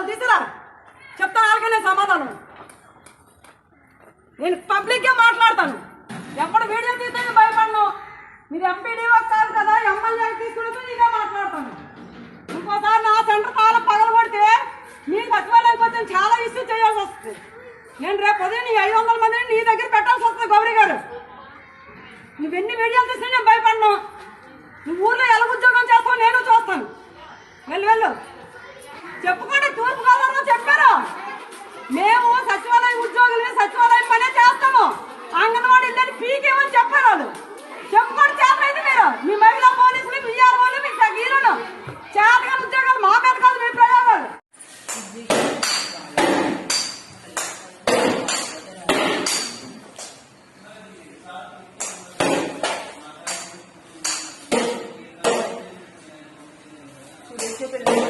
వాళ్ళు తీసిరా. చెప్తాను వాళ్ళకనే సమాధానం. నేను పబ్లిక్గా మాట్లాడతాను. ఎప్పుడు వీడియో తీస్తే నేను భయపడను. మీరు ఎంపీడీ వస్తారు కదా ఎమ్మెల్యే తీసుకుంటే నేనే మాట్లాడతాను. ఇంకోసారి నా సెంటర్ తాళం పగల కొడితే మీ సచివాలయానికి చాలా ఇష్యూ చేయాల్సి వస్తుంది. నేను రేపు ఉదయం నీ ఐదు వందల మందిని నీ దగ్గర పెట్టాల్సి వస్తుంది గౌరీ గారు. నువ్వెన్ని వీడియోలు తీసినా నేను భయపడను. నువ్వు ఊర్లో ఎలా ఉద్యోగం చేస్తావు నేను చూస్తాను. వెళ్ళు వెళ్ళు. చెప్పుకుంటే తూర్పు గోదావరిలో చెప్పారు. మేము సచివాలయ ఉద్యోగులని సచివాలయం పనే చేస్తాము. అంగన్వాడీ ఇల్లని పీకేమని చెప్పారు వాళ్ళు. చెప్పుకోండి చేతనైతే మీరు? మీ మహిళా పోలీసులు మీ ఆర్ఓలు మీ తగ్గీలను చేతగా ఉద్యోగాలు మా మీద కాదు మీ ప్రయోగాలు. గ్రూప్లో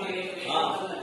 हाँ